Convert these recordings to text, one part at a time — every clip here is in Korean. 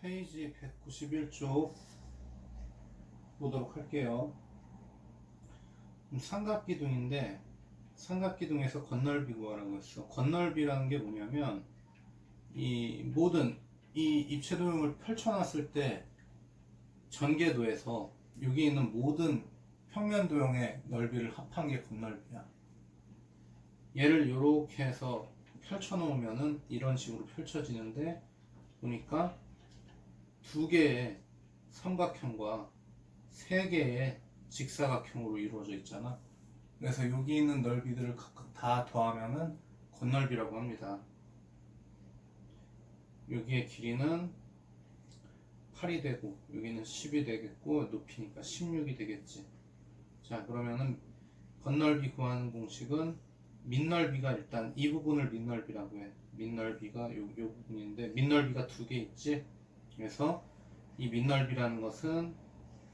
페이지 191쪽 보도록 할게요. 음, 삼각기둥인데 삼각기둥에서 건널비 구하라고 했어. 건널비라는 게 뭐냐면 이 모든 이 입체 도형을 펼쳐놨을 때 전개도에서 여기 있는 모든 평면 도형의 넓이를 합한 게 건널비야. 얘를 이렇게 해서 펼쳐놓으면은 이런 식으로 펼쳐지는데 보니까 두 개의 삼각형과 세 개의 직사각형으로 이루어져 있잖아. 그래서 여기 있는 넓이들을 각각 다 더하면은 건널비라고 합니다. 여기의 길이는 8이 되고 여기는 10이 되겠고 높이니까 16이 되겠지. 자 그러면은 건널비 구하는 공식은 민넓이가 일단 이 부분을 민넓이라고 해. 민넓이가 요, 요 부분인데 민넓이가 두 개 있지. 그래서 이 민넓이라는 것은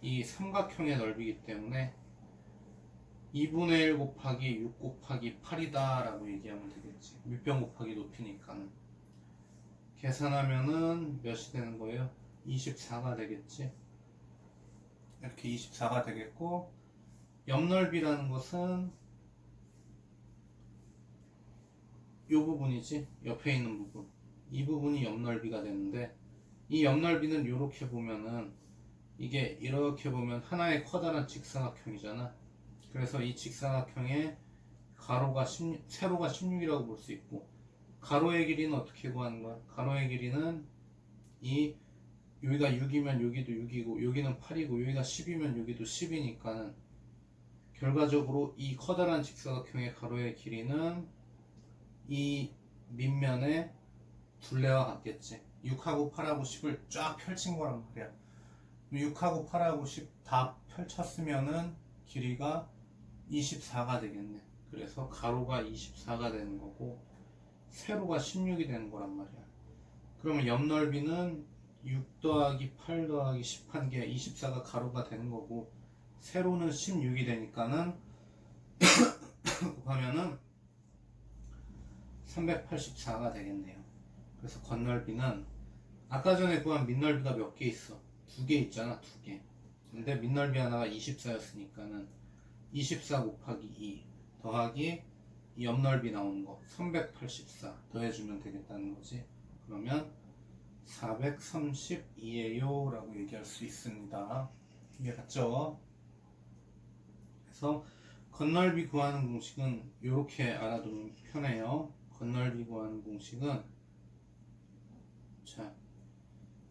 이 삼각형의 넓이기 때문에 2분의 1 곱하기 6 곱하기 8이다 라고 얘기하면 되겠지. 밑변 곱하기 높이니까는. 계산하면은 몇이 되는 거예요? 24가 되겠지. 이렇게 24가 되겠고 옆넓이라는 것은 이 부분이지 옆에 있는 부분 이 부분이 옆넓이가 되는데 이 옆넓이는 이렇게 보면은 이게 이렇게 보면 하나의 커다란 직사각형이잖아 그래서 이 직사각형의 가로가 16, 세로가 16이라고 볼 수 있고 가로의 길이는 어떻게 구하는 거야? 가로의 길이는 이 여기가 6이면 여기도 6이고 여기는 8이고 여기가 10이면 여기도 10이니까는 결과적으로 이 커다란 직사각형의 가로의 길이는 이 밑면의 둘레와 같겠지. 6하고 8하고 10을 쫙 펼친 거란 말이야. 6하고 8하고 10 다 펼쳤으면은 길이가 24가 되겠네. 그래서 가로가 24가 되는 거고 세로가 16이 되는 거란 말이야. 그러면 옆 넓이는 6 더하기 8 더하기 10한 게 24가 가로가 되는 거고 세로는 16이 되니까는 곱하면은 384가 되겠네요. 그래서 건널비는 아까 전에 구한 밑넓이가 몇 개 있어? 두 개 있잖아, 두 개. 근데 밑넓이 하나가 24였으니까는 24 곱하기 2 더하기 이 옆넓이 나오는 거 384 더해주면 되겠다는 거지. 그러면 432예요 라고 얘기할 수 있습니다. 이게 같죠? 그래서 건널비 구하는 공식은 이렇게 알아두면 편해요. 건널비 구하는 공식은 자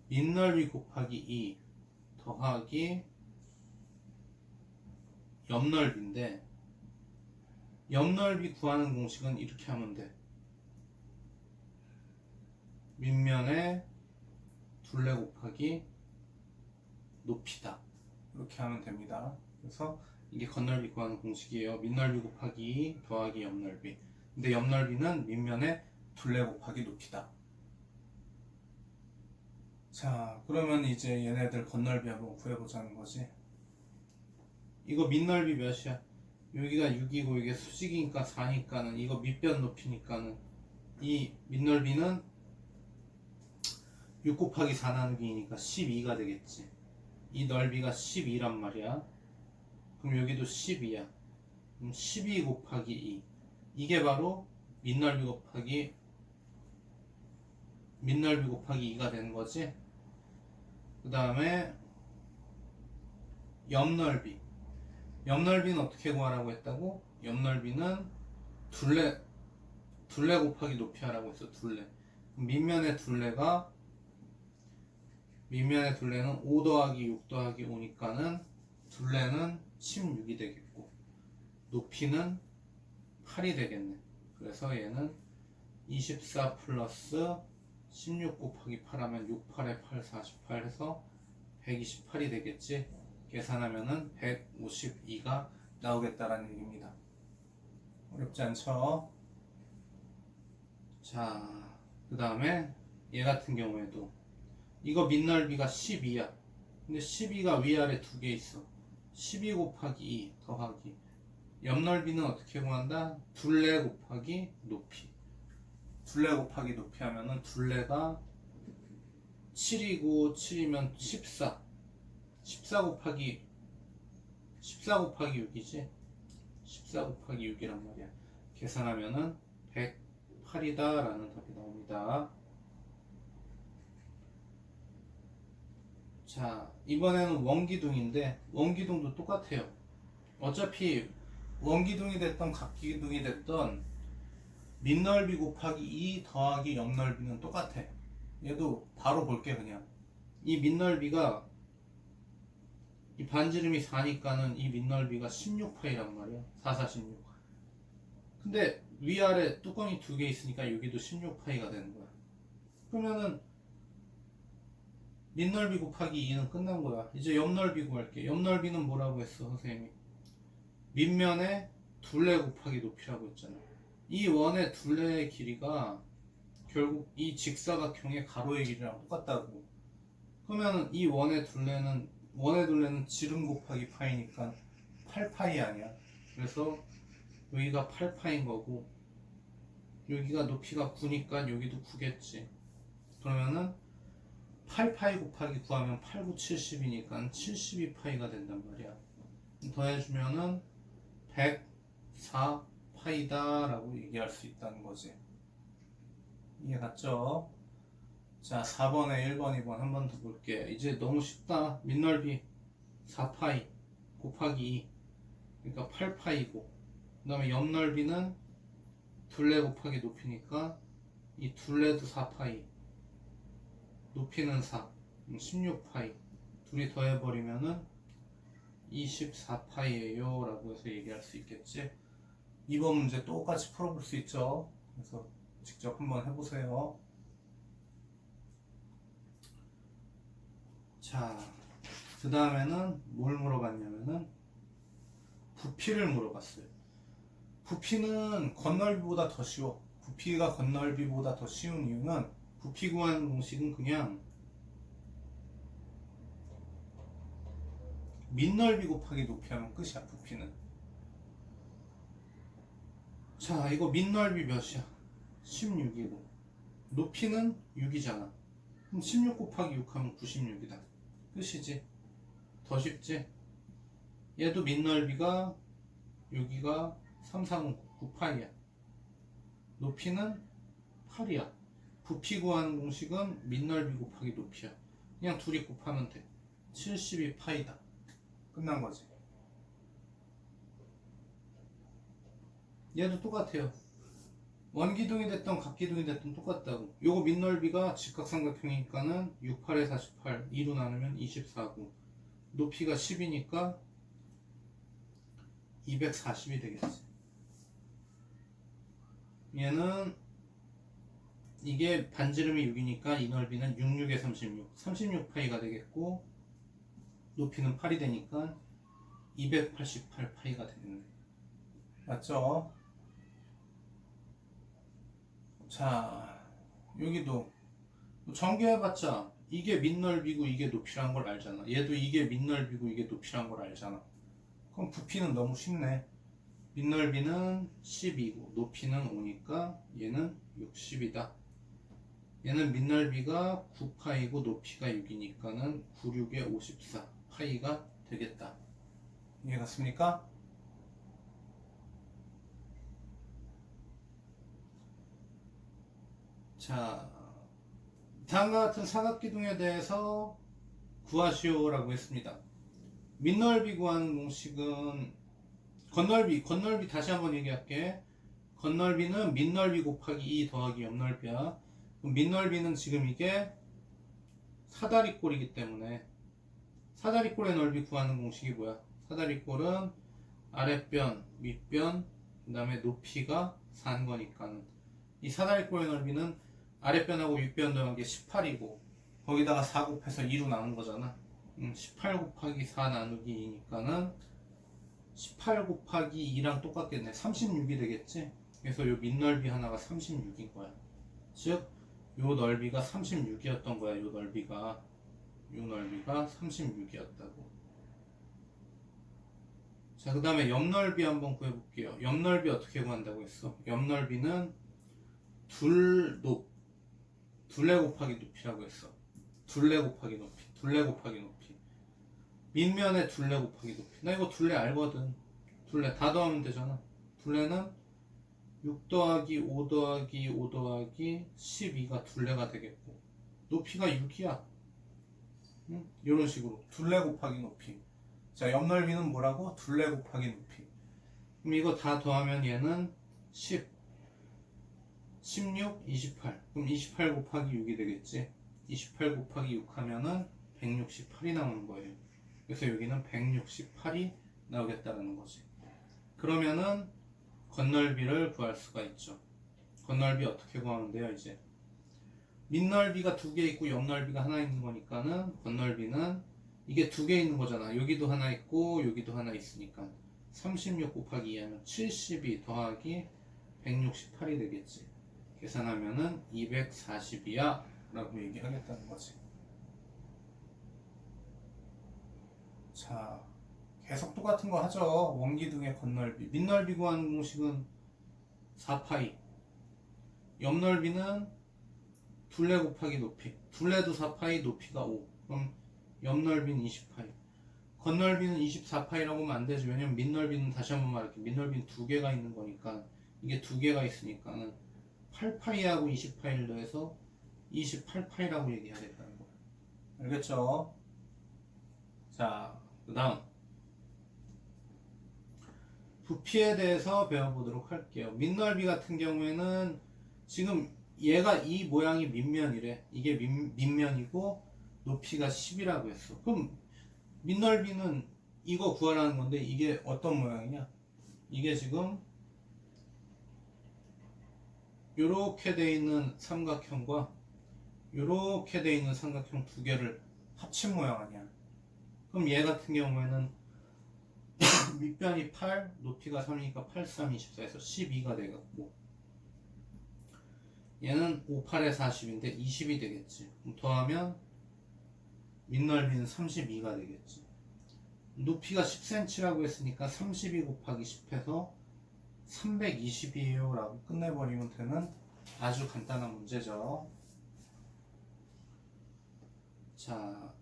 밑넓이 곱하기 2 더하기 옆넓이인데 옆넓이 구하는 공식은 이렇게 하면 돼. 밑면에 둘레 곱하기 높이다. 이렇게 하면 됩니다. 그래서 이게 건널비 구하는 공식이에요. 밑넓이 곱하기 2 더하기 옆넓이. 근데 옆넓이는 밑면에 둘레 곱하기 높이다. 자, 그러면 이제 얘네들 건널비 한번 구해보자는 거지. 이거 밑넓이 몇이야? 여기가 6이고 이게 수직이니까 4니까는 이거 밑변 높이니까는 이 밑넓이는 6 곱하기 4 나누기니까 12가 되겠지. 이 넓이가 12란 말이야. 그럼 여기도 12야. 그럼 12 곱하기 2. 이게 바로 밑넓이 곱하기 밑넓이 곱하기 2가 되는 거지. 그 다음에 옆넓이. 옆넓이는 어떻게 구하라고 했다고? 옆넓이는 둘레 둘레 곱하기 높이 하라고 했어. 둘레. 밑면의 둘레가 밑면의 둘레는 5 더하기 6 더하기 5니까는 둘레는 16이 되겠고 높이는 8이 되겠네. 그래서 얘는 24 플러스 16 곱하기 8 하면 6, 8에 8, 48 해서 128이 되겠지. 계산하면은 152가 나오겠다라는 얘기입니다. 어렵지 않죠? 자, 그 다음에 얘 같은 경우에도 이거 밑넓이가 12야. 근데 12가 위아래 두 개 있어. 12 곱하기 2 더하기 옆 넓이는 어떻게 구한다? 둘레 곱하기 높이. 둘레 곱하기 높이 하면은 둘레가 7이고 7이면 14 14 곱하기 14 곱하기 6이지? 14 곱하기 6이란 말이야. 계산하면은 108이다 라는 답이 나옵니다. 자 이번에는 원기둥인데 원기둥도 똑같아요. 어차피 원기둥이 됐던 각기둥이 됐던 밑넓이 곱하기 2 더하기 옆넓이는 똑같아. 얘도 바로 볼게 그냥. 이 밑넓이가 이 반지름이 4니까는 이 밑넓이가 16파이란 말이야. 4, 4, 16 근데 위아래 뚜껑이 두 개 있으니까 여기도 16파이가 되는 거야. 그러면은 밑넓이 곱하기 2는 끝난 거야. 이제 옆넓이 구할게. 옆넓이는 뭐라고 했어 선생님이? 밑면에 둘레 곱하기 높이라고 했잖아 이 원의 둘레의 길이가 결국 이 직사각형의 가로의 길이랑 똑같다고. 그러면 이 원의 둘레는 원의 둘레는 지름 곱하기 파이니까 8파이 아니야. 그래서 여기가 8파인 거고 여기가 높이가 9니까 여기도 9겠지. 그러면은 8파이 곱하기 9하면 8, 9, 70이니까 72파이가 된단 말이야. 더해주면은 104 파이다 라고 얘기할 수 있다는 거지. 이해 갔죠? 자 4번에 1번 2번 한 번 더 볼게. 이제 너무 쉽다. 밑넓이 4파이 곱하기 2 그러니까 8파이고. 그 다음에 옆넓이는 둘레 곱하기 높이니까 이 둘레도 4파이. 높이는 4 16파이. 둘이 더해버리면은 24파이에요. 라고 해서 얘기할 수 있겠지 2번 문제 똑같이 풀어볼 수 있죠 그래서 직접 한번 해보세요 자, 그 다음에는 뭘 물어봤냐면은 부피를 물어봤어요. 부피는 건널비보다 더 쉬워. 부피가 건널비보다 더 쉬운 이유는 부피 구하는 공식은 그냥 밑넓이 곱하기 높이 하면 끝이야, 부피는. 자, 이거 밑넓이 몇이야? 16이고. 높이는 6이잖아. 그럼 16 곱하기 6 하면 96이다. 끝이지. 더 쉽지? 얘도 밑넓이가 여기가 3, 4, 9파이야. 높이는 8이야. 부피 구하는 공식은 밑넓이 곱하기 높이야. 그냥 둘이 곱하면 돼. 72파이다. 끝난 거지. 얘도 똑같아요. 원기둥이 됐던 각기둥이 됐던 똑같다고. 요거 밑넓이가 직각삼각형이니까는 6, 8에 48, 2로 나누면 24고 높이가 10이니까 240이 되겠지. 얘는 이게 반지름이 6이니까 이 넓이는 66에 36, 36파이가 되겠고 높이는 8이 되니까 288파이가 되겠네. 맞죠? 자, 여기도 전개해봤자 이게 밑넓이고 이게 높이란 걸 알잖아. 얘도 이게 밑넓이고 이게 높이란 걸 알잖아. 그럼 부피는 너무 쉽네. 밑넓이는 10이고 높이는 5니까 얘는 60이다. 얘는 밑넓이가 9파이고 높이가 6이니까는 96에 54 파이가 되겠다. 이해 갔습니까? 자, 다음과 같은 사각기둥에 대해서 구하시오라고 했습니다. 밑넓이 구하는 공식은 건넓이, 건넓이 다시 한번 얘기할게. 건넓이는 밑넓이 곱하기 2 더하기 옆넓이야. 그럼 밑넓이는 지금 이게 사다리꼴이기 때문에 사다리꼴의 넓이 구하는 공식이 뭐야? 사다리꼴은 아랫변, 윗변, 그 다음에 높이가 4인 거니까는 이 사다리꼴의 넓이는 아랫변하고 윗변 더한 게 18이고 거기다가 4 곱해서 2로 나눈 거잖아. 음, 18 곱하기 4 나누기 2니까는 18 곱하기 2랑 똑같겠네. 36이 되겠지? 그래서 요 밑넓이 하나가 36인 거야. 즉 요 넓이가 36이었던 거야 요 넓이가. 요 넓이가 36이었다고. 자 그 다음에 옆넓이 한번 구해볼게요. 옆넓이 어떻게 구한다고 했어? 옆넓이는 둘 높, 둘레 곱하기 높이라고 했어. 둘레 곱하기 높이, 둘레 곱하기 높이. 밑면에 둘레 곱하기 높이. 나 이거 둘레 알거든. 둘레 다 더하면 되잖아. 둘레는 6 더하기 5 더하기 5 더하기 12가 둘레가 되겠고 높이가 6이야. 응? 이런 식으로 둘레 곱하기 높이. 자, 옆 넓이는 뭐라고? 둘레 곱하기 높이. 그럼 이거 다 더하면 얘는 10, 16, 28. 그럼 28 곱하기 6이 되겠지. 28 곱하기 6 하면은 168이 나오는 거예요. 그래서 여기는 168이 나오겠다는 거지. 그러면은 건널비를 구할 수가 있죠. 건널비 어떻게 구하는데요, 이제? 밑넓이가 두 개 있고 옆넓이가 하나 있는 거니까는 건널비는 이게 두 개 있는 거잖아. 여기도 하나 있고 여기도 하나 있으니까 36 곱하기 2하면 72 더하기 168이 되겠지. 계산하면은 240이야 라고 얘기하겠다는 거지. 자, 계속 똑같은 거 하죠. 원기둥의 건널비. 밑넓이 구하는 공식은 4파이. 옆넓이는 둘레 곱하기 높이. 둘레도 4파이, 높이가 5. 그럼 옆넓이는 20파이. 건넓이는 24파이라고 하면 안 되지. 왜냐면 밑넓이는 다시 한번 말할게. 밑넓이는 두 개가 있는 거니까 이게 두 개가 있으니까는 8파이하고 20파이를 더해서 28파이라고 얘기하겠다는 거야. 알겠죠? 자, 그 다음. 부피에 대해서 배워보도록 할게요. 밑넓이 같은 경우에는 지금 얘가 이 모양이 밑면이래. 이게 밑, 밑면이고 높이가 10이라고 했어. 그럼 밑넓이는 이거 구하라는 건데 이게 어떤 모양이냐? 이게 지금 요렇게 돼 있는 삼각형과 요렇게 돼 있는 삼각형 두 개를 합친 모양 아니야. 그럼 얘 같은 경우에는 밑변이 8, 높이가 3이니까 8, 3, 24에서 12가 되겠고 얘는 5, 8에 40인데 20이 되겠지. 더하면 밑넓이는 32가 되겠지. 높이가 10cm라고 했으니까 32 곱하기 10해서 320이에요 라고 끝내버리면 되는 아주 간단한 문제죠. 자,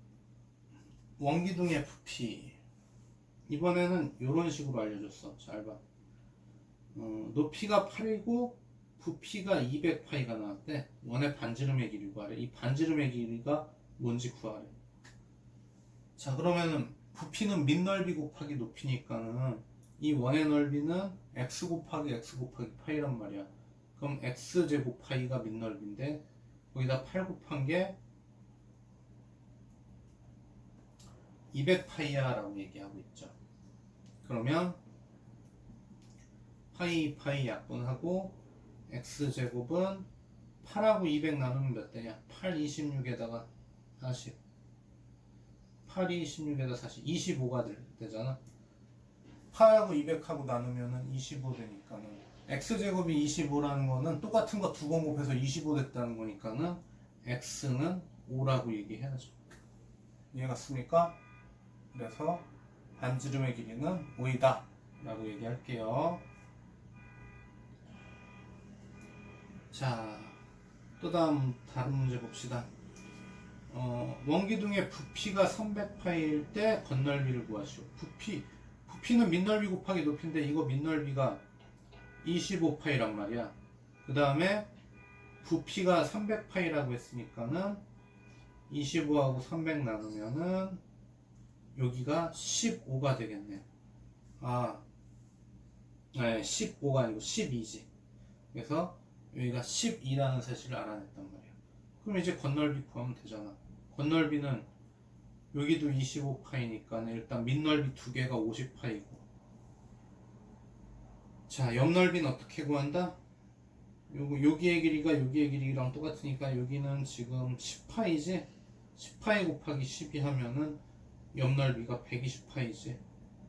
원기둥의 부피. 이번에는 이런 식으로 알려줬어. 잘 봐. 어, 높이가 8이고 부피가 200파이가 나왔대. 원의 반지름의 길이 구하래. 이 반지름의 길이가 뭔지 구하래. 자, 그러면은 부피는 밑 넓이 곱하기 높이니까는 이 원의 넓이는 x 곱하기 x 곱하기 파이란 말이야. 그럼 x 제곱 파이가 밑넓이인데 거기다 8 곱한 게 200파이야라고 얘기하고 있죠. 그러면 파이 파이 약분하고 x 제곱은 8하고 200 나누면 몇 되냐? 8 26에다가 40. 8이 26에다 40. 25가 될, 되잖아. 8하고 200하고 나누면은 25 되니까는 x 제곱이 25라는 거는 똑같은 거 두 번 곱해서 25 됐다는 거니까는 x는 5라고 얘기해야죠. 이해갔습니까? 그래서 반지름의 길이는 5이다 라고 얘기할게요. 자, 또 다음 다른 문제 봅시다. 어, 원기둥의 부피가 300파일 때 건널비를 구하시오. 부피, 부피는 밑넓이 곱하기 높이인데 이거 밑넓이가 25파이란 말이야. 그 다음에 부피가 300파이라고 했으니까는 25하고 300 나누면은 여기가 15가 되겠네. 아, 네, 15가 아니고 12지. 그래서 여기가 12라는 사실을 알아냈단 말이야. 그럼 이제 건널비 구하면 되잖아. 건널비는 여기도 25파이니까 일단 밑넓이 두 개가 50파이고. 자, 옆넓이는 어떻게 구한다? 요거 여기의 길이가 여기의 길이랑 똑같으니까 여기는 지금 10파이지? 10파이 곱하기 12 하면은 옆넓이가 120파이지.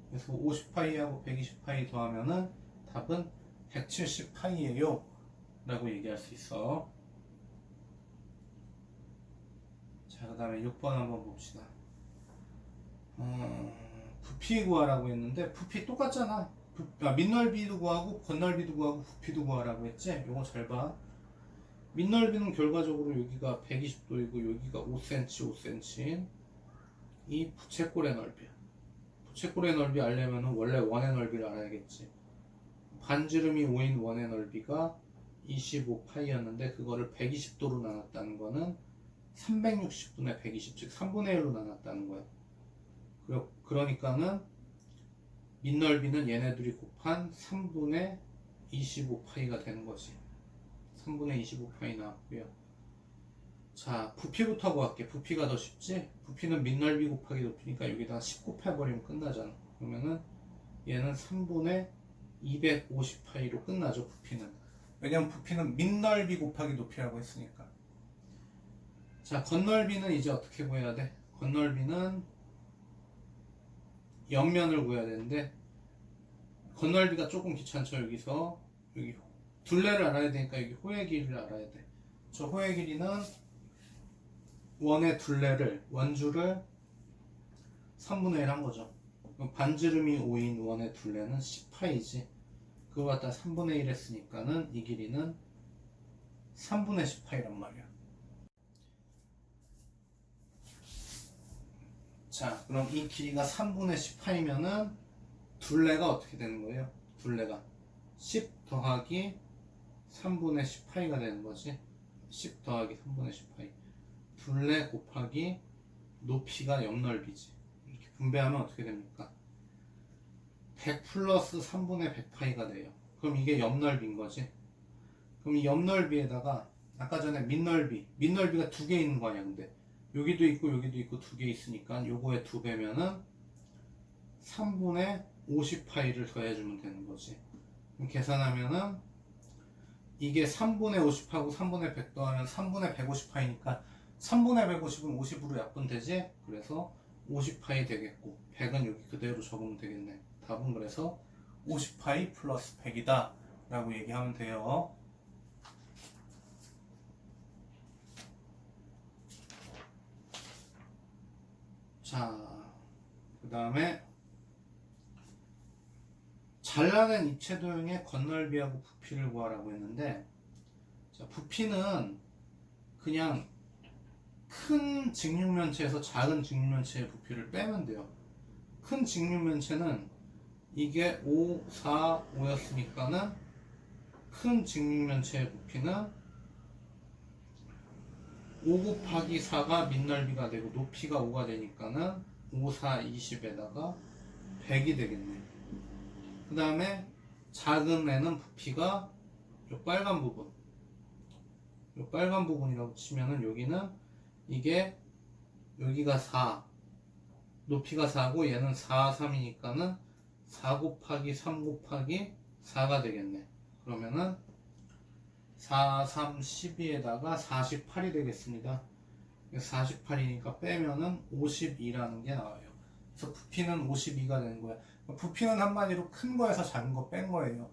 그래서 50파이하고 120파이 더하면은 답은 170파이예요. 라고 얘기할 수 있어. 자, 그 다음에 6번 한번 봅시다. 어, 부피 구하라고 했는데, 부피 똑같잖아. 부, 아, 밑넓이도 구하고, 건넓이도 구하고, 부피도 구하라고 했지? 요거 잘 봐. 밑넓이는 결과적으로 여기가 120도이고 여기가 5cm, 5cm인 이 부채꼴의 넓이야. 부채꼴의 넓이 알려면 원래 원의 넓이를 알아야겠지. 반지름이 5인 원의 넓이가 25파이였는데 그거를 120도로 나눴다는 거는 360분의 120, 즉 3분의 1로 나눴다는 거야. 그러, 그러니까는 밑넓이는 얘네들이 곱한 3분의 25파이가 되는 거지. 3분의 25파이 나왔고요. 자, 부피부터 구할게. 부피가 더 쉽지? 부피는 밑넓이 곱하기 높이니까 여기다가 10 곱해버리면 끝나잖아. 그러면은 얘는 3분의 250파이로 끝나죠, 부피는. 왜냐면 부피는 밑넓이 곱하기 높이라고 했으니까. 자, 겉넓이는 이제 어떻게 구해야 돼? 겉넓이는 옆면을 구해야 되는데 겉넓이가 조금 귀찮죠, 여기서. 여기 둘레를 알아야 되니까 여기 호의 길이를 알아야 돼. 저 호의 길이는 원의 둘레를 원주를 3분의 1 한 거죠. 반지름이 5인 원의 둘레는 10파이지. 그거 갖다 3분의 1 했으니까는 이 길이는 3분의 10파이란 말이야. 자, 그럼 이 길이가 3분의 10파이면은 둘레가 어떻게 되는 거예요? 둘레가 10 더하기 3분의 10파이가 되는 거지. 10 더하기 3분의 10파이. 둘레 곱하기 높이가 옆넓이지. 이렇게 분배하면 어떻게 됩니까? 100 플러스 3분의 100파이가 돼요. 그럼 이게 옆넓이인 거지. 그럼 이 옆넓이에다가 아까 전에 밑넓이, 밑넓이가 두 개 있는 거 아니야, 근데. 여기도 있고 여기도 있고 두 개 있으니까 요거의 두 배면은 3분의 50파이를 더해주면 되는 거지. 그럼 계산하면은 이게 3분의 50하고 3분의 100 더하면 3분의 150파이니까 3분의 150은 50으로 약분되지? 그래서 50파이 되겠고 100은 여기 그대로 적으면 되겠네. 답은 그래서 50파이 플러스 100이다 라고 얘기하면 돼요. 자, 그 다음에 잘라낸 입체 도형의 겉넓이하고 부피를 구하라고 했는데 자, 부피는 그냥 큰 직육면체에서 작은 직육면체의 부피를 빼면 돼요. 큰 직육면체는 이게 5, 4, 5였으니까는 큰 직육면체의 부피는 5 곱하기 4가 밑넓이가 되고 높이가 5가 되니까는 5, 4, 20에다가 100이 되겠네. 그 다음에 작은 애는 부피가 요 빨간 부분 요 빨간 부분이라고 치면은 여기는 이게 여기가 4 높이가 4고 얘는 4, 3이니까는 4 곱하기 3 곱하기 4가 되겠네 그러면은 4, 3, 12에다가 48이 되겠습니다 48이니까 빼면은 52라는 게 나와요 그래서 부피는 52가 되는 거야 부피는 한마디로 큰 거에서 작은 거 뺀 거예요.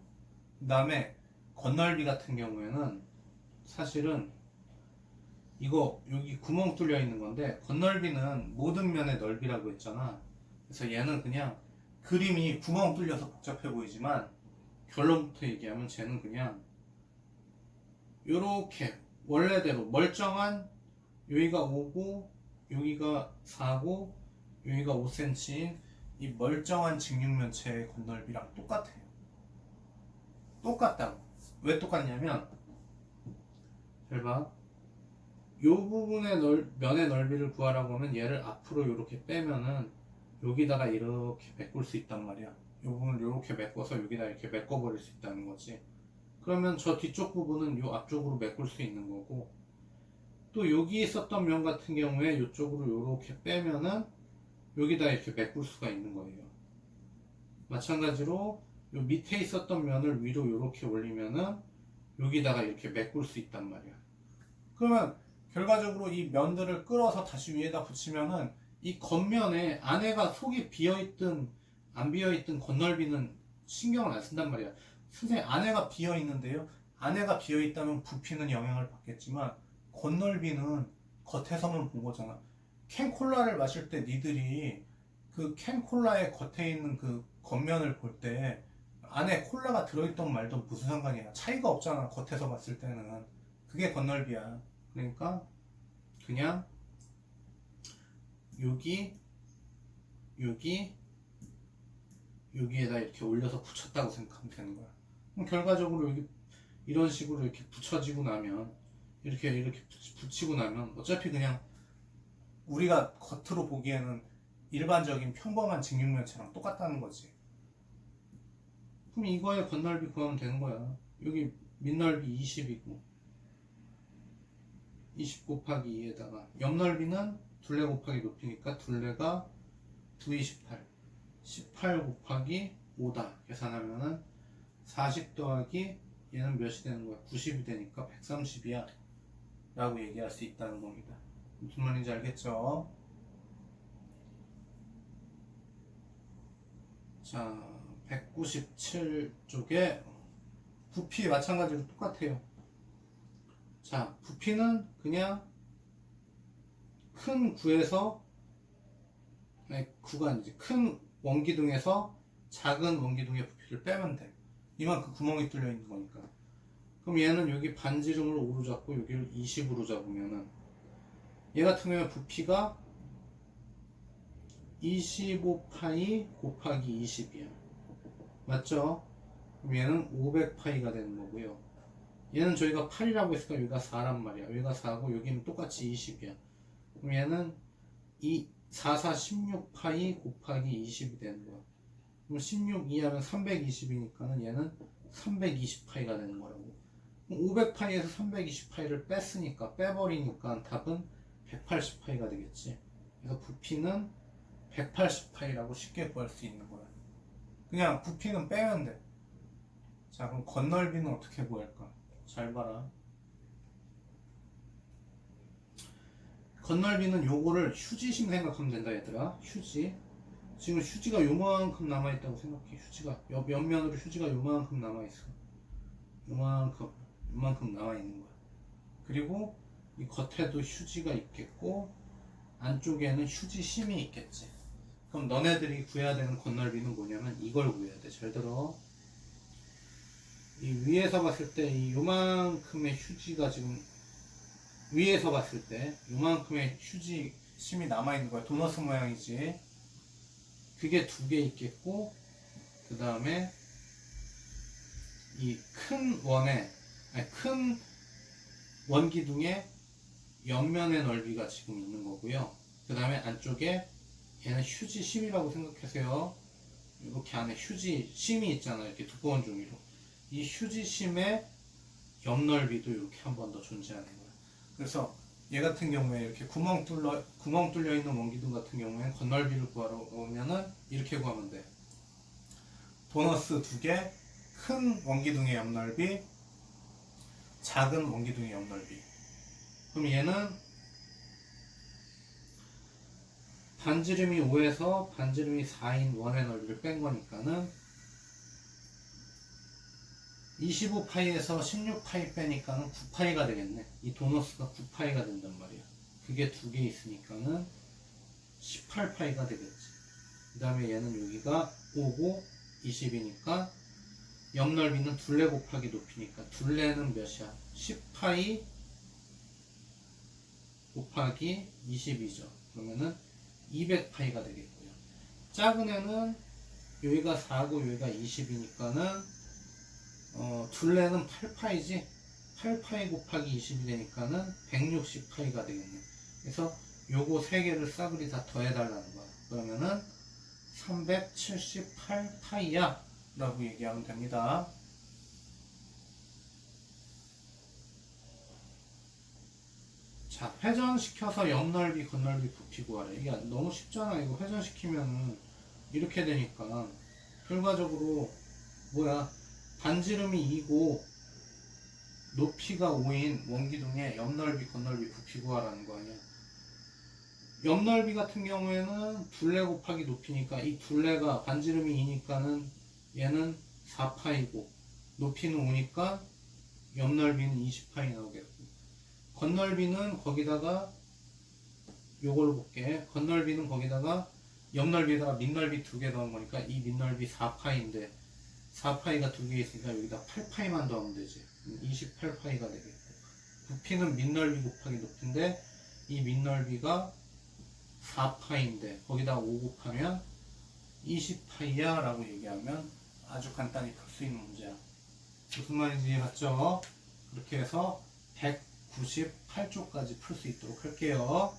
그 다음에 겉넓이 같은 경우에는 사실은 이거 여기 구멍 뚫려 있는 건데 겉넓이는 모든 면의 넓이라고 했잖아. 그래서 얘는 그냥 그림이 구멍 뚫려서 복잡해 보이지만 결론부터 얘기하면 쟤는 그냥 요렇게 원래대로 멀쩡한 여기가 5고 여기가 4고 여기가 5cm인 이 멀쩡한 직육면체의 겉넓이랑 똑같아요. 똑같다고. 왜 똑같냐면, 잘 봐. 요 부분의 넓, 면의 넓이를 구하라고 하면 얘를 앞으로 이렇게 빼면은 여기다가 이렇게 메꿀 수 있단 말이야. 요 부분을 이렇게 메꿔서 여기다 이렇게 메꿔버릴 수 있다는 거지. 그러면 저 뒤쪽 부분은 요 앞쪽으로 메꿀 수 있는 거고, 또 여기 있었던 면 같은 경우에 이쪽으로 이렇게 빼면은 여기다 이렇게 메꿀 수가 있는 거예요. 마찬가지로 요 밑에 있었던 면을 위로 이렇게 올리면은 여기다가 이렇게 메꿀 수 있단 말이야. 그러면 결과적으로 이 면들을 끌어서 다시 위에다 붙이면은 이 겉면에 안에가 속이 비어있든 안 비어있든 겉넓이는 신경을 안 쓴단 말이야. 선생님 안에가 비어 있는데요. 안에가 비어 있다면 부피는 영향을 받겠지만 겉넓이는 겉에서만 본 거잖아. 캔 콜라를 마실 때 니들이 그 캔 콜라의 겉에 있는 그 겉면을 볼 때 안에 콜라가 들어있던 말도 무슨 상관이야 차이가 없잖아 겉에서 봤을 때는 그게 건널비야. 그러니까 그냥 여기 여기 여기에다 이렇게 올려서 붙였다고 생각하면 되는 거야. 결과적으로 여기 이런 식으로 이렇게 붙여지고 나면 이렇게 이렇게 붙- 붙이고 나면 어차피 그냥 우리가 겉으로 보기에는 일반적인 평범한 직육면체랑 똑같다는 거지. 그럼 이거의 건널비 구하면 되는 거야. 여기 밑넓이 20이고 20 곱하기 2에다가 옆넓이는 둘레 곱하기 높이니까 둘레가 928 18 곱하기 5다 계산하면은 40 더하기 얘는 몇이 되는 거야? 90이 되니까 130이야. 라고 얘기할 수 있다는 겁니다. 무슨 말인지 알겠죠? 자 197 쪽에 부피 마찬가지로 똑같아요. 자 부피는 그냥 큰 구에서 구가 아니지. 큰 원기둥에서 작은 원기둥의 부피를 빼면 돼 이만큼 구멍이 뚫려 있는 거니까. 그럼 얘는 여기 반지름을 5로 잡고 여기를 20으로 잡으면은 얘 같은 경우에 부피가 25파이 곱하기 20이야. 맞죠? 그럼 얘는 500파이가 되는 거고요. 얘는 저희가 8이라고 했으니까 여기가 4란 말이야. 여기가 4고 여기는 똑같이 20이야. 그럼 얘는 이 4, 4, 16파이 곱하기 20이 되는 거야. 그럼 16 이하면 320이니까는 얘는 320파이가 되는 거라고. 500파이에서 320파이를 뺐으니까, 빼버리니까 답은 180파이가 되겠지. 그래서 부피는 180파이라고 쉽게 구할 수 있는 거야. 그냥 부피는 빼면 돼. 자, 그럼 건널비는 어떻게 구할까? 잘 봐라. 건널비는 요거를 휴지심 생각하면 된다 얘들아 휴지 지금 휴지가 요만큼 남아있다고 생각해. 휴지가 옆, 옆면으로 휴지가 요만큼 남아있어. 요만큼 요만큼 남아있는 거야. 그리고 이 겉에도 휴지가 있겠고 안쪽에는 휴지심이 있겠지. 그럼 너네들이 구해야 되는 건널비는 뭐냐면 이걸 구해야 돼 잘 들어. 이 위에서 봤을 때 이 요만큼의 휴지가 지금 위에서 봤을 때 요만큼의 휴지 심이 남아있는 거야. 도너스 모양이지 그게 두 개 있겠고 그 다음에 이 큰 원에 아니 큰 원기둥의 옆면의 넓이가 지금 있는 거고요. 그 다음에 안쪽에 얘는 휴지 심이라고 생각하세요. 이렇게 안에 휴지 심이 있잖아요. 이렇게 두꺼운 종이로. 이 휴지 심의 옆 넓이도 이렇게 한 번 더 존재하는 거예요. 그래서 얘 같은 경우에 이렇게 구멍 뚫려 구멍 뚫려 있는 원기둥 같은 경우에는 건널비를 구하러 오면은 이렇게 구하면 돼. 보너스 두 개, 큰 원기둥의 옆넓이, 작은 원기둥의 옆넓이. 그럼 얘는 반지름이 5에서 반지름이 4인 원의 넓이를 뺀 거니까는 25파이에서 16파이 빼니까는 9파이가 되겠네. 이 도너스가 9파이가 된단 말이야. 그게 두 개 있으니까는 18파이가 되겠지. 그 다음에 얘는 여기가 5고 20이니까 옆 넓이는 둘레 곱하기 높이니까 둘레는 몇이야? 10파이 곱하기 20이죠. 그러면은 200파이가 되겠고요. 작은 애는 여기가 4고 여기가 20이니까는 어, 둘레는 8파이지? 8파이 곱하기 20이 되니까는 160파이가 되겠네 그래서 요거 세 개를 싸그리 다 더해달라는 거야. 그러면은 378파이야 라고 얘기하면 됩니다. 자 회전시켜서 옆넓이 겉넓이 부피 구하래 이게 너무 쉽잖아. 이거 회전시키면은 이렇게 되니까. 결과적으로 뭐야 반지름이 2고 높이가 5인 원기둥의 옆넓이 겉넓이 부피 구하라는 거 아니야? 옆넓이 같은 경우에는 둘레 곱하기 높이니까 이 둘레가 반지름이 2니까는 얘는 4파이고 높이는 5니까 옆넓이는 20파이 나오겠고 겉넓이는 거기다가 요걸로 볼게. 겉넓이는 거기다가 옆넓이에다가 밑넓이 두개 더한 거니까 이 밑넓이 4파인데 4파이가 두 개 있으니까 여기다 8파이만 더하면 되지. 28파이가 되겠고. 부피는 밑넓이 곱하기 높이인데 이 밑넓이가 4파인데 거기다 5 곱하면 20파이야 라고 얘기하면 아주 간단히 풀 수 있는 문제야 무슨 말인지 이해갔죠? 그렇게 해서 198쪽까지 풀 수 있도록 할게요